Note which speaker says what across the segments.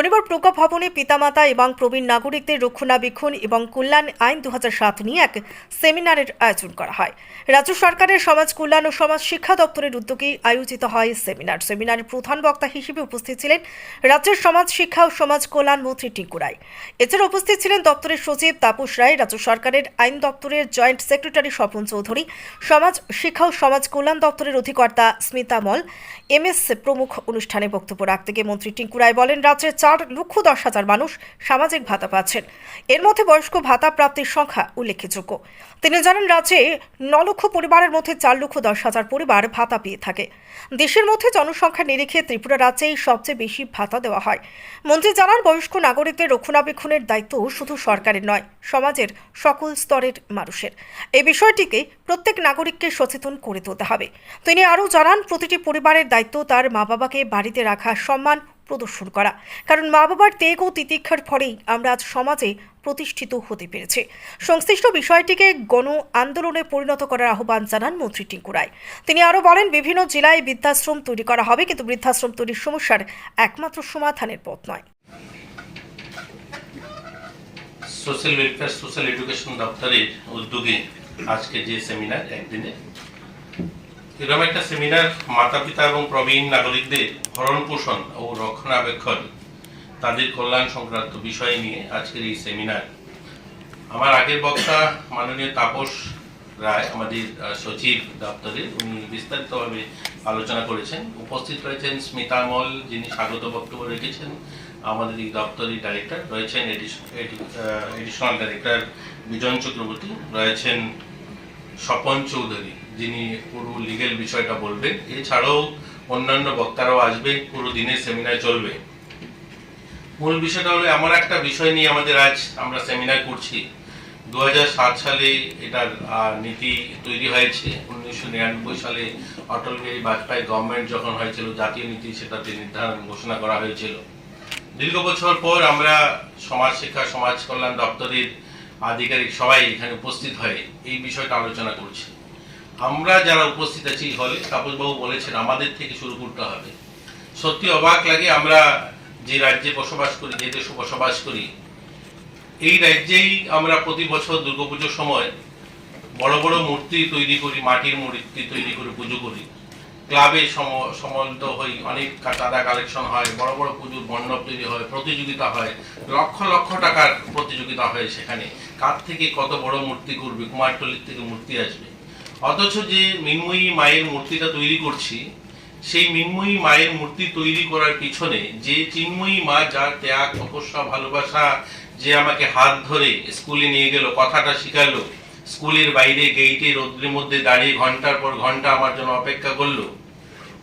Speaker 1: শনিবার প্রজ্ঞা ভবনে পিতামাতা এবং প্রবীণ নাগরিকদের রক্ষণাবেক্ষণ এবং কল্যাণ আইন দু নিয়ে এক সেমিনারের আয়োজন করা হয়। রাজ্য সরকারের সমাজ কল্যাণ ও সমাজ শিক্ষা দপ্তরের উদ্যোগে আয়োজিত হয় সেমিনার। সেমিনারের প্রধান বক্তা হিসেবে উপস্থিত ছিলেন রাজ্যের সমাজ শিক্ষা ও সমাজ কল্যাণ মন্ত্রী টিঙ্কু রায়। এছাড়া উপস্থিত ছিলেন দপ্তরের সচিব তাপস রায়, রাজ্য সরকারের আইন দপ্তরের জয়েন্ট সেক্রেটারি স্বপন চৌধুরী, সমাজ শিক্ষা ও সমাজ কল্যাণ দপ্তরের অধিকর্তা স্মিতা মল এম এস প্রমুখ অনুষ্ঠানে বক্তব্য রাখতে গিয়ে মন্ত্রী টিঙ্কু রায় বলেন রাজ্যে চার লক্ষ দশ হাজার মানুষ সামাজিক ভাতা পাচ্ছেন। এর মধ্যে বয়স্ক ভাতা প্রাপ্তির সংখ্যা উল্লেখযোগ্য। তিনি জানান, রাজ্যে ন লক্ষ পরিবারের মধ্যে চার লক্ষ দশ হাজার পরিবার ভাতা পেয়ে থাকে। দেশের মধ্যে জনসংখ্যা নিরিখে ত্রিপুরা রাজ্যেই সবচেয়ে বেশি ভাতা দেওয়া হয়। মন্ত্রী জানান, বয়স্ক নাগরিকদের রক্ষণাবেক্ষণের দায়িত্ব শুধু সরকারের নয়, সমাজের সকল স্তরের মানুষের। এই বিষয়টিকে প্রত্যেক নাগরিককে সচেতন করে তুলতে হবে। তিনি আরও জানান, প্রতিটি পরিবারের দায়িত্ব তার মা বাবাকে বাড়িতে রাখা সম্মান প্রদর্শন করা। কারণ মা বাবার ত্যাগ ও তিতিক্ষার ফলেই আমরা আজ সমাজে প্রতিষ্ঠিত হতে পেরেছি। সংশ্লিষ্ট বিষয়টিকে গণ আন্দোলনে পরিণত করার আহ্বান জানান মন্ত্রী টিঙ্কু রায়। তিনি আরও বলেন, বিভিন্ন জেলায় বৃদ্ধাশ্রম তৈরি করা হবে, কিন্তু বৃদ্ধাশ্রম তৈরির সমস্যার একমাত্র সমাধানের পথ নয়।
Speaker 2: সোশ্যাল ওয়েলফেয়ার, সোশ্যাল এডুকেশন দপ্তরের উদ্যোগে আজকে যে সেমিনার একদিনে এরকম একটা সেমিনার মাতা পিতা এবং প্রবীণ নাগরিকদের ভরণ পোষণ ও রক্ষণাবেক্ষণ তাদের কল্যাণ সংক্রান্ত বিষয় নিয়ে আজকের এই সেমিনার আমার আগের বক্তা মাননীয় তাপস রায়, আমাদের সচিব দপ্তরে, উনি বিস্তারিতভাবে আলোচনা করেছেন। উপস্থিত রয়েছেন স্মিতা মল, যিনি স্বাগত বক্তব্য রেখেছেন। আমাদের এই দপ্তরের ডাইরেক্টর রয়েছেন এডিশনাল ডাইরেক্টর বিজন চক্রবর্তী, রয়েছেন স্বপন চৌধুরী। যিনি পুরো লিগেল বিষয়টা বলবেন এছাড়াও অন্যান্য বক্তারাও আসবে, পুরো দিনের সেমিনার চলবে। মূল বিষয়টা হলো আমার একটা বিষয় নিয়ে আমাদের আজ আমরা সেমিনার করছি। দু সালে এটার নীতি তৈরি হয়েছে। উনিশশো নিরানব্বই সালে অটল বিহারী বাজপেয়ী গভর্নমেন্ট যখন হয়েছিল, জাতীয় নীতি সেটাতে নির্ধারণ ঘোষণা করা হয়েছিল। দীর্ঘ বছর পর আমরা সমাজ শিক্ষা, সমাজ কল্যাণ দপ্তরের আধিকারিক সবাই এখানে উপস্থিত হয়ে এই বিষয়টা আলোচনা করছি। আমরা যারা উপস্থিত আছি হলে তাপসবাবু বলেছেন আমাদের থেকে শুরু করতে হবে। সত্যি অবাক লাগে আমরা যে রাজ্যে বসবাস করি, যে দেশে বসবাস করি, এই রাজ্যেই আমরা প্রতি বছর দুর্গাপুজোর সময় বড় বড় মূর্তি তৈরি করি, মাটির মূর্তি তৈরি করে পুজো করি। ক্লাবে সম- সমন্বিত হই, অনেক কা- চাঁদা কালেকশন হয়, বড় বড় পুজোর মণ্ডপ তৈরি হয়, প্রতিযোগিতা হয়, লক্ষ লক্ষ টাকার প্রতিযোগিতা হয় সেখানে। কার থেকে কত বড় মূর্তি করবে, কুমারটলির থেকে মূর্তি আসবে। অথচ যে মিনময়ী মায়ের মূর্তিটা তৈরি করছি, সেই মিনময়ী মায়ের মূর্তি তৈরি করার পিছনে যে চিন্ময়ী মা যার ত্যাগ, তপস্যা, ভালোবাসা, যে আমাকে হাত ধরে স্কুলে নিয়ে গেল, কথাটা শিখালো, স্কুলের বাইরে গেইটে রোদ্রের মধ্যে দাঁড়িয়ে ঘণ্টার পর ঘণ্টা আমার জন্য অপেক্ষা করল,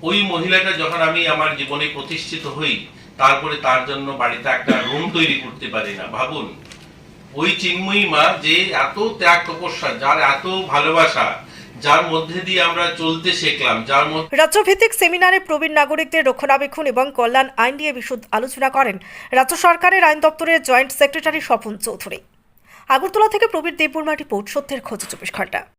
Speaker 2: ওই মহিলাটা যখন আমি আমার জীবনে প্রতিষ্ঠিত হই, তারপরে তার জন্য বাড়িতে একটা রুম তৈরি করতে পারি না। ভাবুন, ওই চিন্ময়ী মা যে এত ত্যাগ, তপস্যা, যার এত ভালোবাসা যার মধ্যে দিয়ে আমরা চলতে শিখলাম, যার মধ্যে
Speaker 1: রাজ্যভিত্তিক সেমিনারে প্রবীণ নাগরিকদের রক্ষণাবেক্ষণ এবং কল্যাণ আইন নিয়ে বিশদ আলোচনা করেন রাজ্য সরকারের আইন দপ্তরের জয়েন্ট সেক্রেটারি স্বপন চৌধুরী। আগরতলা থেকে প্রবীর দেববর্মা রিপোর্ট, সত্যের খোঁজ চব্বিশ ঘণ্টা।